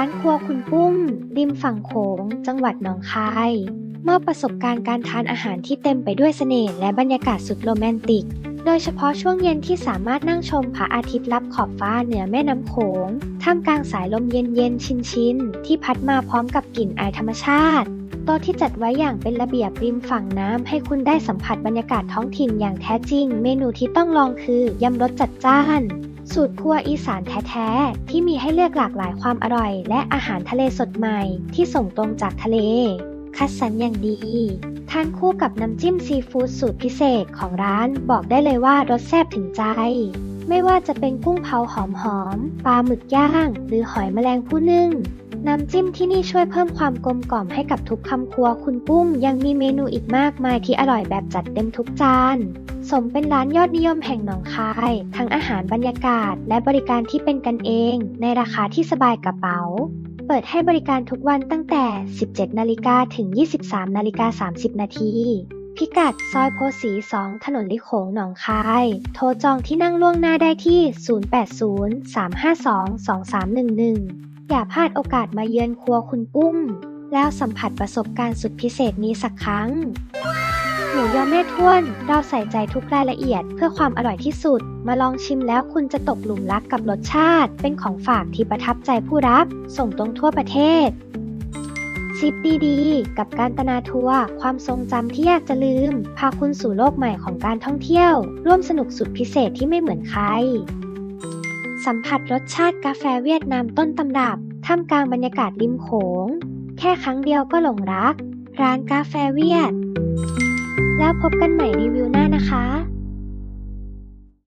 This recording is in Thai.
านครัวคุณปุ้ม ริมฝั่งโขง จังหวัดหนองคายมอบประสบการณ์การทานอาหารที่เต็มไปด้วยเสน่ห์และบรรยากาศสุดโรแมนติก โดยเฉพาะช่วงเย็นที่สามารถนั่งชมพระอาทิตย์ลับขอบฟ้าเหนือแม่น้ำโขง ท่ามกลางสายลมเย็นๆ ชินๆ ที่พัดมาพร้อมกับกลิ่นอายธรรมชาติ โต๊ะที่จัดไว้อย่างเป็นระเบียบริมฝั่งน้ำให้คุณได้สัมผัสบรรยากาศท้องถิ่นอย่างแท้จริง เมนูที่ต้องลองคือยำรสจัดจ้าน สูตรครัวอีสานแท้ๆ ที่มีให้เลือกหลากหลายความอร่อย และอาหารทะเลสดใหม่ที่ส่งตรงจากทะเล คัดสรรอย่างดีทานคู่กับน้ำจิ้มซีฟู้ดสูตรพิเศษของร้านบอกได้เลยว่ารสแซ่บถึงใจ ไม่ว่าจะเป็นกุ้งเผาหอมๆปลาหมึกย่าง หรือหอยแมลงผู้นึ่งน้ำจิ้มที่นี่ช่วยเพิ่มความกลมกล่อมให้กับทุกคำครัวคุณปุ้มยังมีเมนูอีกมากมายที่อร่อยแบบจัดเต็มทุกจาน สมเป็นร้านยอดนิยมแห่งหนองคาย ทั้งอาหารบรรยากาศ และบริการที่เป็นกันเอง ในราคาที่สบายกระเป๋า เปิดให้บริการทุกวันตั้งแต่ 17 นาฬิกาถึง 23 นาฬิกา 30 นาทีพิกัดซอยโพสี 2 ถนนลิโขงหนองคาย โทรจองที่นั่งล่วงหน้าได้ที่ 080-352-2311 อย่าพลาดโอกาสมาเยือนครัวคุณปุ้ม แล้วสัมผัสประสบการณ์สุดพิเศษนี้สักครั้ง หมูยอแม่ท้วน เราใส่ใจทุกรายละเอียด เพื่อความอร่อยที่สุด มาลองชิมแล้วคุณจะตกหลุมรักกับรสชาติ เป็นของฝากที่ประทับใจผู้รับ ส่งตรงทั่วประเทศซิปดีๆ กับการตนาทัวร์ความทรงจำที่อยากจะลืม พาคุณสู่โลกใหม่ของการท่องเที่ยว ร่วมสนุกสุดพิเศษที่ไม่เหมือนใคร สัมผัสรสชาติกาแฟเวียดนามต้นตำรับ ท่ามกลางบรรยากาศริมโขง แค่ครั้งเดียวก็หลงรัก ร้านกาแฟเวียด แล้วพบกันใหม่รีวิวหน้านะคะ